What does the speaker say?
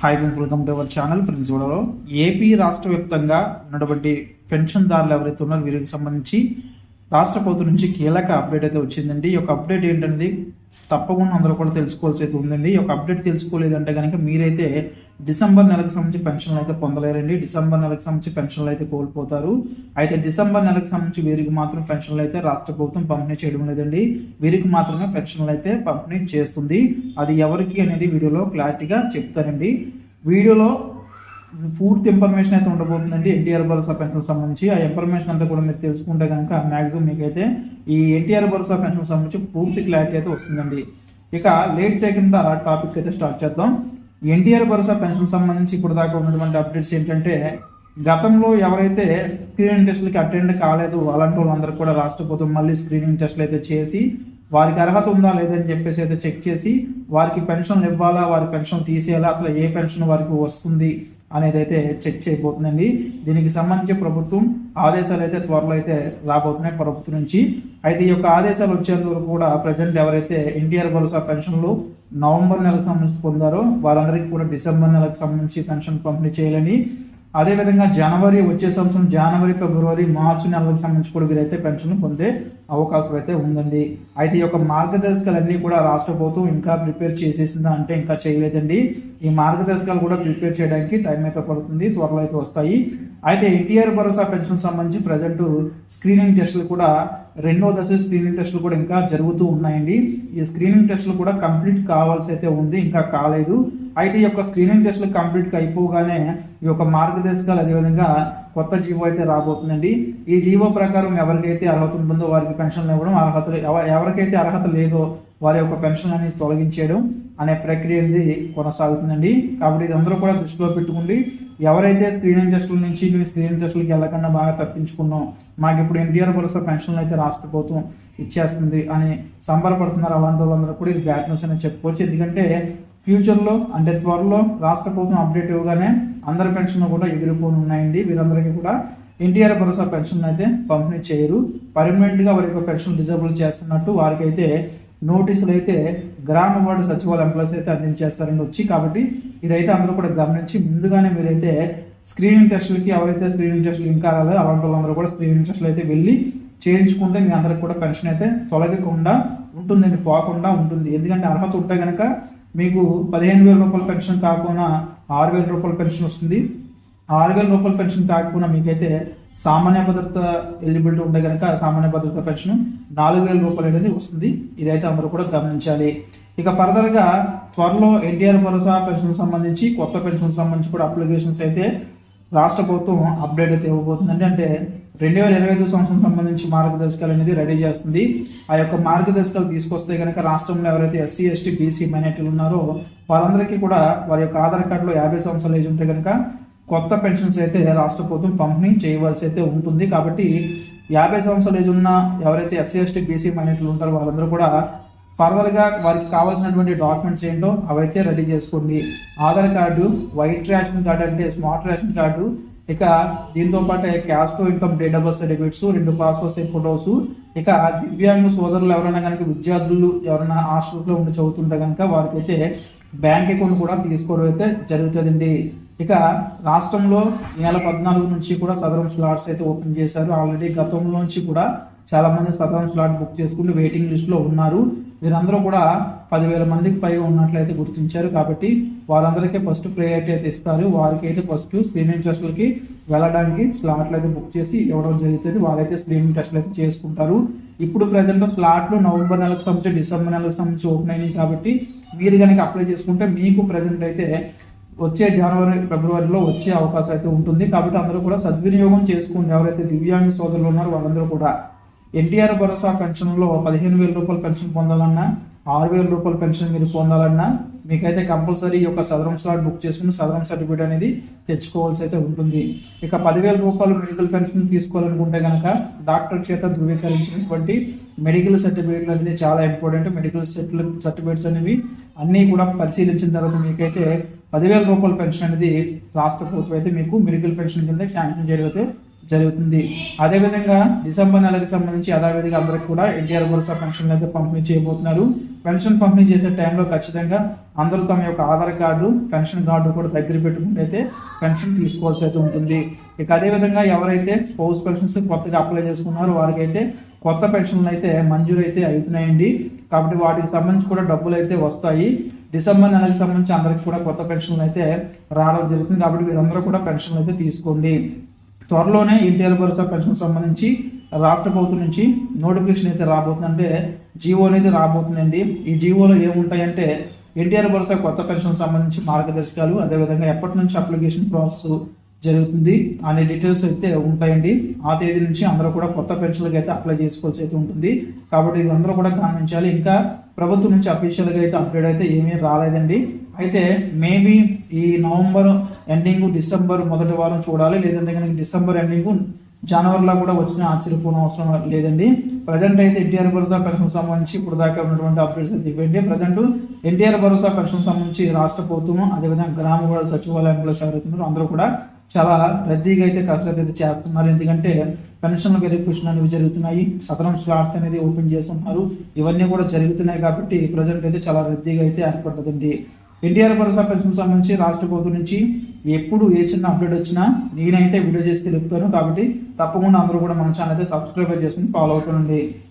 Hi friends welcome to our channel friends కూడా AP రాష్ట్ర వ్యాప్తంగా ఉన్నటువంటి పెన్షన్దారులు ఎవరైతే ఉన్నారో వీరికి సంబంధించి రాష్ట్ర ప్రభుత్వం నుంచి కీలక అప్డేట్ అయితే వచ్చిందండి. ఈ యొక్క అప్డేట్ ఏంటనేది తప్పకుండా అందరూ కూడా తెలుసుకోవాల్సి అయితే ఉందండి. ఈ యొక్క అప్డేట్ తెలుసుకోలేదంటే కనుక మీరైతే డిసెంబర్ నెలకు సంబంధించి పెన్షన్లు అయితే పొందలేరండి. డిసెంబర్ నెలకు సంబంధించి పెన్షన్లు అయితే కోల్పోతారు. అయితే డిసెంబర్ నెలకు సంబంధించి వీరికి మాత్రం పెన్షన్లు అయితే రాష్ట్ర ప్రభుత్వం పంపిణీ చేయడం లేదండి. వీరికి మాత్రమే పెన్షన్లు అయితే పంపిణీ చేస్తుంది. అది ఎవరికి అనేది వీడియోలో క్లారిటీగా చెప్తారండి వీడియోలో పూర్తి ఇన్ఫర్మేషన్ అయితే ఉండబోతుందండి. ఎన్టీఆర్ భరోసా పెన్షన్ సంబంధించి ఆ ఇన్ఫర్మేషన్ అంతా కూడా మీరు తెలుసుకుంటే కనుక మ్యాక్సిమం మీకైతే ఈ ఎన్టీఆర్ భరోసా పెన్షన్ సంబంధించి పూర్తి క్లారిటీ అయితే వస్తుందండి. ఇక లేట్ చేయకుండా టాపిక్ అయితే స్టార్ట్ చేద్దాం. ఎన్టీఆర్ భరోసా పెన్షన్ సంబంధించి ఇప్పుడు దాకా ఉన్నటువంటి అప్డేట్స్ ఏంటంటే గతంలో ఎవరైతే స్క్రీనింగ్ టెస్టులకి అటెండ్ కాలేదు అలాంటి వాళ్ళందరూ కూడా రాష్ట్ర ప్రభుత్వం మళ్ళీ స్క్రీనింగ్ టెస్టులు అయితే చేసి వారికి అర్హత ఉందా లేదని చెప్పేసి అయితే చెక్ చేసి వారికి పెన్షన్ ఇవ్వాలా వారి పెన్షన్ తీసేయాలా అసలు ఏ పెన్షన్ వారికి వస్తుంది అనేది అయితే చెక్ చేయబోతుందండి. దీనికి సంబంధించి ప్రభుత్వం ఆదేశాలు అయితే త్వరలో అయితే రాబోతున్నాయి ప్రభుత్వం నుంచి. అయితే ఈ యొక్క ఆదేశాలు వచ్చేంత వరకు కూడా ప్రజెంట్ ఎవరైతే ఎన్టీఆర్ భరోసా పెన్షన్లు నవంబర్ నెలకు సంబంధించి పొందారో వారందరికీ కూడా డిసెంబర్ నెలకు సంబంధించి పెన్షన్ పంపిణీ చేయాలని అదేవిధంగా జనవరి వచ్చే సంవత్సరం జనవరి ఫిబ్రవరి మార్చి నెలలకు సంబంధించి కూడా వీరైతే పెన్షన్ పొందే అవకాశం అయితే ఉందండి. అయితే ఈ యొక్క మార్గదర్శకాలన్నీ కూడా రాష్ట్ర ప్రభుత్వం ఇంకా ప్రిపేర్ చేసేసిందా అంటే ఇంకా చేయలేదండి. ఈ మార్గదర్శకాలు కూడా ప్రిపేర్ చేయడానికి టైం అయితే పడుతుంది త్వరలో అయితే వస్తాయి. అయితే ఎన్టీఆర్ భరోసా పెన్షన్ సంబంధించి ప్రజెంట్ స్క్రీనింగ్ టెస్టులు కూడా రెండో దశ స్క్రీనింగ్ టెస్టులు కూడా ఇంకా జరుగుతూ ఉన్నాయండి. ఈ స్క్రీనింగ్ టెస్టులు కూడా కంప్లీట్ కావాల్సి అయితే ఉంది ఇంకా కాలేదు. అయితే ఈ యొక్క స్క్రీనింగ్ టెస్టులు కంప్లీట్గా అయిపోగానే ఈ యొక్క మార్గదర్శకాలు అదేవిధంగా కొత్త జీవో అయితే రాబోతుందండి. ఈ జీవో ప్రకారం ఎవరికైతే అర్హత ఉంటుందో వారికి పెన్షన్లు ఇవ్వడం అర్హత ఎవరికైతే అర్హత లేదో వారి యొక్క పెన్షన్ అనేది తొలగించేయడం అనే ప్రక్రియ అనేది కొనసాగుతుందండి. కాబట్టి ఇది అందరూ కూడా దృష్టిలో పెట్టుకుండి. ఎవరైతే స్క్రీనింగ్ టెస్టుల నుంచి మేము స్క్రీనింగ్ టెస్టులకి వెళ్ళకుండా బాగా తప్పించుకున్నాం మాకు ఇప్పుడు ఎన్టీఆర్ భరోసా పెన్షన్లు అయితే రాష్ట్ర ప్రభుత్వం ఇచ్చేస్తుంది అని సంబరపడుతున్నారు. అలాంటి వాళ్ళందరూ కూడా ఇది బ్యాడ్ న్యూస్ అని చెప్పుకోవచ్చు. ఎందుకంటే ఫ్యూచర్లో అంటే త్వరలో రాష్ట్ర ప్రభుత్వం అప్డేట్ ఇవ్వగానే అందరి పెన్షన్లు కూడా ఎగిరిపోని ఉన్నాయండి. వీరందరికీ కూడా ఎన్టీఆర్ భరోసా పెన్షన్ అయితే పంపిణీ చేయరు. పర్మనెంట్గా వారి యొక్క పెన్షన్ డిజేబుల్ చేస్తున్నట్టు వారికైతే నోటీసులు అయితే గ్రామ వార్డు సచివాలయ ఎంప్లాయీస్ అయితే అందించేస్తారని వచ్చి కాబట్టి ఇదైతే అందరూ కూడా గమనించి ముందుగానే మీరైతే స్క్రీనింగ్ టెస్టులకి ఎవరైతే స్క్రీనింగ్ టెస్టులు ఇంకా రాలేదు అలాంటి వాళ్ళందరూ కూడా స్క్రీనింగ్ టెస్టులు అయితే వెళ్ళి చేయించుకుంటే మీ అందరికి కూడా పెన్షన్ అయితే తొలగకుండా ఉంటుందండి పోకుండా ఉంటుంది. ఎందుకంటే అర్హత ఉంటే కనుక మీకు పదిహేను వేల రూపాయల పెన్షన్ కాకుండా ఆరు వేల రూపాయల పెన్షన్ వస్తుంది. ఆరు వేల రూపాయల పెన్షన్ కాకపోయినా మీకైతే సామాన్య భద్రత ఎలిజిబిలిటీ ఉంటే కనుక సామాన్య భద్రత పెన్షన్ నాలుగు వేల రూపాయలు అనేది వస్తుంది. ఇదైతే అందరూ కూడా గమనించాలి. ఇక ఫర్దర్గా త్వరలో ఎన్టీఆర్ భరోసా పెన్షన్ సంబంధించి కొత్త పెన్షన్ సంబంధించి కూడా అప్లికేషన్స్ అయితే రాష్ట్ర ప్రభుత్వం అప్డేట్ అయితే ఇవ్వబోతుందండి. అంటే రెండు వేల ఇరవై ఐదు సంవత్సరం సంబంధించి మార్గదర్శకాలు అనేది రెడీ చేస్తుంది. ఆ యొక్క మార్గదర్శకాలు తీసుకొస్తే కనుక రాష్ట్రంలో ఎవరైతే ఎస్సీ ఎస్టీ బీసీ మైనార్టీలు ఉన్నారో వారందరికీ కూడా వారి యొక్క ఆధార్ కార్డులో యాభై సంవత్సరాలు ఏజ్ ఉంటే కనుక కొత్త పెన్షన్స్ అయితే రాష్ట్ర ప్రభుత్వం పంపిణీ చేయవలసి అయితే ఉంటుంది. కాబట్టి యాభై సంవత్సరాలు ఏజ్ ఉన్న ఎవరైతే ఎస్సీ ఎస్టీ బీసీ మైనార్టీలు ఉంటారో వాళ్ళందరూ కూడా ఫర్దర్గా వారికి కావాల్సినటువంటి డాక్యుమెంట్స్ ఏంటో అవైతే రెడీ చేసుకోండి. Aadhaar card white ration card అంటే స్మార్ట్ రేషన్ కార్డు ఇక దీంతో పాటు caste income date of birth certificates రెండు పాస్పోర్ట్ సైజ్ ఫొటోస్ ఇక దివ్యాంగ సోదరులు ఎవరైనా కనుక విద్యార్థులు ఎవరైనా హాస్టల్స్లో ఉండి చదువుతుంటే కనుక వారికైతే బ్యాంక్ అకౌంట్ కూడా తీసుకోవడం అయితే జరుగుతుందండి. ఇక రాష్ట్రంలో ఈ నెల పద్నాలుగు నుంచి కూడా సదరం స్లాట్స్ అయితే ఓపెన్ చేశారు. ఆల్రెడీ గతంలో నుంచి కూడా చాలామంది సదరం స్లాట్ బుక్ చేసుకుంటూ వెయిటింగ్ లిస్ట్లో ఉన్నారు. వీరందరూ కూడా పదివేల మందికి పైగా ఉన్నట్లయితే గుర్తించారు. కాబట్టి వారందరికీ ఫస్ట్ ప్రయారిటీ అయితే ఇస్తారు. వారికి అయితే ఫస్ట్ స్క్రీనింగ్ టెస్టులకి వెళ్ళడానికి స్లాట్లు అయితే బుక్ చేసి ఇవ్వడం జరుగుతుంది వారైతే స్క్రీనింగ్ టెస్టులు అయితే చేసుకుంటారు. ఇప్పుడు ప్రజెంట్ స్లాట్లు నవంబర్ నెలకు సంబంధించి డిసెంబర్ నెలకు సంబంధించి ఓపెన్ అయినాయి కాబట్టి మీరు కనుక అప్లై చేసుకుంటే మీకు ప్రజెంట్ అయితే వచ్చే జనవరి ఫిబ్రవరిలో వచ్చే అవకాశం అయితే ఉంటుంది. కాబట్టి అందరూ కూడా సద్వినియోగం చేసుకుని ఎవరైతే దివ్యాంగ సోదరులు ఉన్నారో వాళ్ళందరూ కూడా ఎన్టీఆర్ భరోసా పెన్షన్లో పదిహేను వేల రూపాయల పెన్షన్ పొందాలన్నా ఆరు వేల రూపాయల పెన్షన్ మీరు పొందాలన్నా మీకైతే కంపల్సరీ ఈ యొక్క సదరం స్లాట్ బుక్ చేసుకుని సదరం సర్టిఫికేట్ అనేది తెచ్చుకోవాల్సి అయితే ఉంటుంది. ఇక పదివేల రూపాయలు మెడికల్ పెన్షన్ తీసుకోవాలనుకుంటే కనుక డాక్టర్ చేత ధృవీకరించినటువంటి మెడికల్ సర్టిఫికేట్లు అనేది చాలా ఇంపార్టెంట్. మెడికల్ సర్టిఫికేట్స్ అనేవి అన్నీ కూడా పరిశీలించిన తర్వాత మీకైతే పదివేల రూపాయల పెన్షన్ అనేది రాష్ట్ర ప్రభుత్వం అయితే మీకు మెడికల్ పెన్షన్ కింద శాంక్షన్ జరిగితే జరుగుతుంది. అదేవిధంగా డిసెంబర్ నెలకి సంబంధించి యథావిధిగా అందరికి కూడా ఎన్టీఆర్ భరోసా పెన్షన్లు అయితే పంపిణీ చేయబోతున్నారు. పెన్షన్ పంపిణీ చేసే టైంలో ఖచ్చితంగా అందరూ తమ యొక్క ఆధార్ కార్డు పెన్షన్ కార్డు కూడా దగ్గర పెట్టుకుంటే అయితే పెన్షన్ తీసుకోవాల్సి అయితే ఉంటుంది. ఇక అదేవిధంగా ఎవరైతే స్పౌస్ పెన్షన్స్ కొత్తగా అప్లై చేసుకున్నారో వారికైతే కొత్త పెన్షన్లు అయితే మంజూరు అయితే అవుతున్నాయండి. కాబట్టి వాటికి సంబంధించి కూడా డబ్బులు అయితే వస్తాయి. డిసెంబర్ నెలకి సంబంధించి అందరికి కూడా కొత్త పెన్షన్లు అయితే రావడం జరుగుతుంది. కాబట్టి వీరందరూ కూడా పెన్షన్లు అయితే తీసుకోండి. త్వరలోనే ఎన్టీఆర్ భరోసా పెన్షన్ సంబంధించి రాష్ట్ర ప్రభుత్వం నుంచి నోటిఫికేషన్ అయితే రాబోతుందంటే జీవో అనేది రాబోతుందండి. ఈ జీవోలో ఏముంటాయంటే ఎన్టీఆర్ భరోసా కొత్త పెన్షన్ సంబంధించి మార్గదర్శకాలు అదేవిధంగా ఎప్పటి నుంచి అప్లికేషన్ ప్రాసెస్ జరుగుతుంది. అనే డీటెయిల్స్ అయితే ఉంటాయండి. ఆ తేదీ నుంచి అందరూ కూడా కొత్త పెన్షన్లకు అయితే అప్లై చేసుకోవాల్సి అయితే ఉంటుంది. కాబట్టి ఇది అందరూ కూడా గమనించాలి. ఇంకా ప్రభుత్వం నుంచి అఫీషియల్గా అయితే అప్డేట్ అయితే ఏమీ రాలేదండి. అయితే మేబీ ఈ నవంబర్ ఎండింగ్ డిసెంబర్ మొదటి వారం చూడాలి. లేదంటే కనుక డిసెంబర్ ఎండింగ్ జనవరిలో కూడా వచ్చిన ఆశ్చర్యపోవడం అవసరం లేదండి. ప్రజెంట్ అయితే ఎన్టీఆర్ భరోసా పెన్షన్ సంబంధించి ఇప్పుడు దాకా ఉన్నటువంటి అప్డేట్స్ అయితే ఇవ్వండి. ప్రజెంట్ ఎన్టీఆర్ భరోసా పెన్షన్ సంబంధించి రాష్ట్ర ప్రభుత్వం అదేవిధంగా గ్రామ సచివాలయం ప్లస్ ఎవరైతే అందరూ కూడా చాలా రద్దీగా అయితే కసరత్తు అయితే చేస్తున్నారు. ఎందుకంటే పెన్షన్ వెరిఫికేషన్ అనేవి జరుగుతున్నాయి. సదరం స్లాట్స్ అనేది ఓపెన్ చేస్తున్నారు. ఇవన్నీ కూడా జరుగుతున్నాయి కాబట్టి ప్రజెంట్ అయితే చాలా రద్దీగా అయితే ఏర్పడ్డదండి. ఎన్టీఆర్ భరోసా పెన్షన్ సంబంధించి రాష్ట్ర ప్రభుత్వం నుంచి ఎప్పుడు ఏ చిన్న అప్డేట్ వచ్చినా నేనైతే వీడియో చేసి తెలుపుతాను కాబట్టి తప్పకుండా అందరూ కూడా మన ఛానల్ అయితే సబ్స్క్రైబ్ చేసుకుని ఫాలో అవుతుండండి.